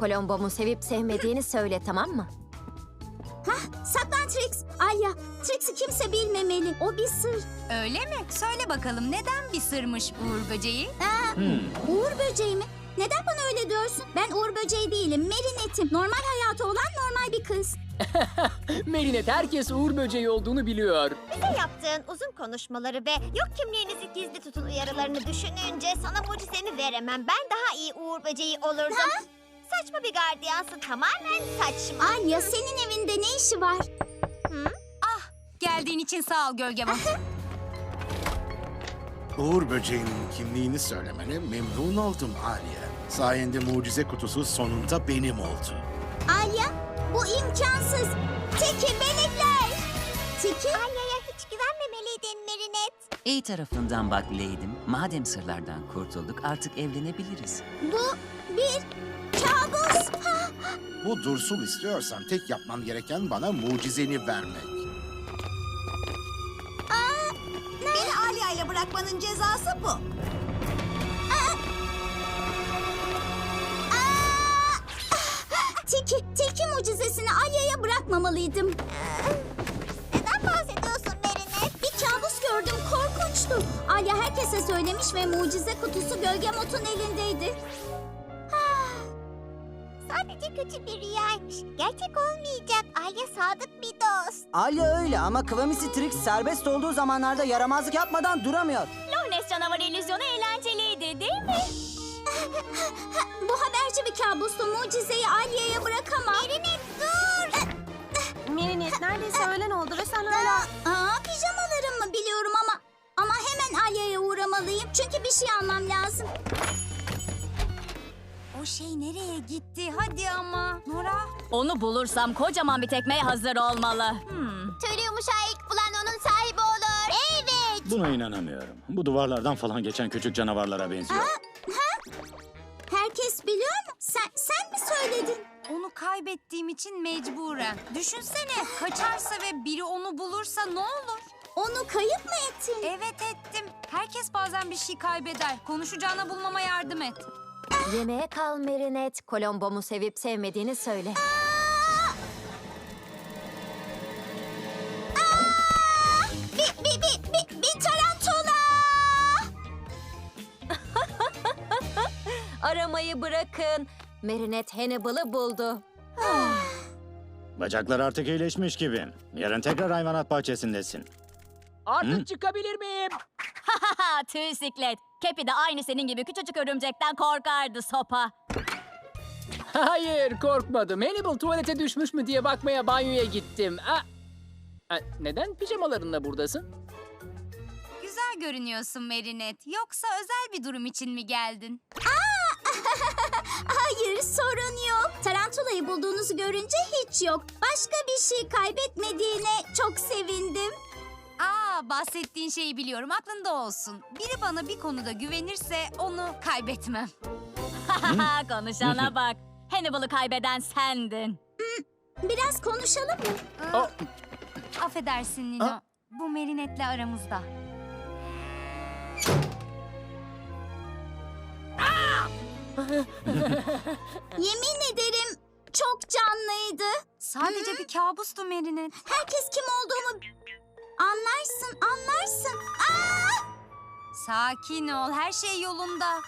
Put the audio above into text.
Kolombomu sevip sevmediğini söyle tamam mı? Saklan Trix. Alya, Trix'i kimse bilmemeli. O bir sır. Öyle mi? Söyle bakalım neden bir sırmış Uğur böceği? Aa, Uğur böceği mi? Neden bana öyle diyorsun? Ben Uğur böceği değilim. Merinet'im. Normal hayatı olan normal bir kız. Merinet herkes Uğur böceği olduğunu biliyor. Bize yaptığın uzun konuşmaları ve yok kimliğinizi gizli tutun uyarılarını düşününce sana mucizemi veremem. Ben daha iyi Uğur böceği olurdum. Saçma bir gardiyansın tamamen saçma. Alya, senin evinde ne işi var? Geldiğin için sağ ol gölge bak. Uğur böceğinin kimliğini söylemene memnun oldum Aliye. Sayende mucize kutusu sonunda benim oldu. Alya, bu imkansız. Tiki benekler. Tiki, Alya'ya hiç güvenmemeliydin Merinet. İyi tarafından bak Leydim. Madem sırlardan kurtulduk artık evlenebiliriz. bu bir kabus. Ha, Bu dursul istiyorsan tek yapman gereken bana mucizeni vermek. Beni Alya ile bırakmanın cezası bu. Tiki, Tiki mucizesini Alya'ya bırakmamalıydım. Neden bahsediyorsun Merinet? Bir kabus gördüm, korkunçtu. Alya herkese söylemiş ve mucize kutusu Gölge Mot'un elindeydi. Sadece kötü bir rüyaymış. Gerçek olmayacak. Alya sadık bir dost. Alya öyle ama Kıvamisi Trix serbest olduğu zamanlarda yaramazlık yapmadan duramıyor. Lones canavar illüzyonu eğlenceliydi değil mi? Bu haberci bir kabustu. Mucizeyi Alya'ya bırakamam. Merinet dur. Merinet neredeyse öğlen oldu ve sen Aa, aa, pijamalarım mı biliyorum ama... Ama hemen Alya'ya uğramalıyım. Çünkü bir şey almam lazım. O şey nereye gitti? Hadi ama. Nora. Onu bulursam kocaman bir tekmeye hazır olmalı. Hmm. Tüylü yumuşağı ilk bulan onun sahibi olur. Evet. Buna inanamıyorum. Bu duvarlardan falan geçen küçük canavarlara benziyor. Herkes biliyor mu? Sen, sen mi söyledin? Onu kaybettiğim için mecburen. Düşünsene kaçarsa ve biri onu bulursa ne olur? Onu kayıp mı ettin? Evet ettim. Herkes bazen bir şey kaybeder. Konuşacağına bulmama yardım et. Yemeğe kal Merinet. Kolombomu sevip sevmediğini söyle. Bir, bir, bir, bir, bir tarantula! Aramayı bırakın. Merinet Hannibal'ı buldu. Bacaklar artık iyileşmiş gibi. Yarın tekrar hayvanat bahçesindesin. Artık Hı? çıkabilir miyim? Ha tüy siklet. Kepi de aynı senin gibi küçücük örümcekten korkardı sopa. Hayır korkmadım. Hannibal tuvalete düşmüş mü diye bakmaya banyoya gittim. Aa, Aa, neden pijamalarınla buradasın? Güzel görünüyorsun Merinet. Yoksa özel bir durum için mi geldin? Hayır, sorun yok. Tarantulayı bulduğunuzu görünce hiç yok. Başka bir şey kaybetmediğine çok sevindim. Aa, bahsettiğin şeyi biliyorum. Aklında olsun. Biri bana bir konuda güvenirse onu kaybetmem. Konuşana bak. Hannibal'ı kaybeden sendin. Biraz konuşalım mı? Affedersin Nino. Bu Merinet'le aramızda. Yemin ederim çok canlıydı. Sadece bir kabustu Merinet. Herkes kim olduğumu anlarsın, anlarsın. Aa! Sakin ol. Her şey yolunda.